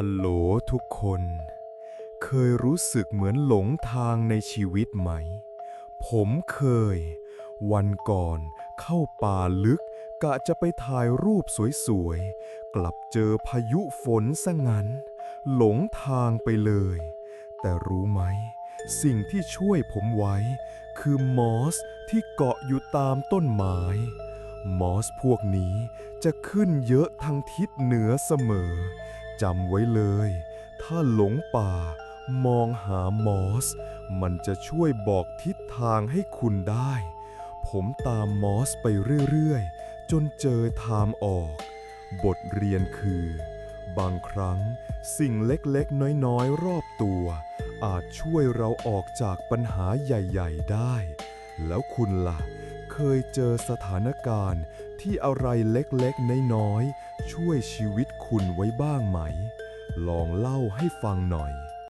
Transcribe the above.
ฮัลโหลทุกคน เคยรู้สึกเหมือนหลงทางในชีวิตไหม ผมเคย วันก่อนเข้าป่าลึกกะจะไปถ่ายรูปสวยๆ กลับเจอพายุฝนซะงั้น หลงทางไปเลย แต่รู้ไหม สิ่งที่ช่วยผมไว้ คือมอสที่เกาะอยู่ตามต้นไม้ มอสพวกนี้จะขึ้นเยอะทางทิศเหนือเสมอ จำไว้เลย ถ้าหลงป่ามองหามอส มันจะช่วยบอกทิศทางให้คุณได้ ผมตามมอสไปเรื่อยๆ จนเจอทางออก บทเรียนคือ บางครั้งสิ่งเล็กๆ น้อยๆ รอบตัว อาจช่วยเราออกจากปัญหาใหญ่ ๆ ได้ แล้วคุณล่ะ เคยเจอสถานการณ์ ที่อะไรเล็กๆ น้อยๆ ช่วยชีวิตคุณไว้บ้างไหม ลองเล่าให้ฟังหน่อย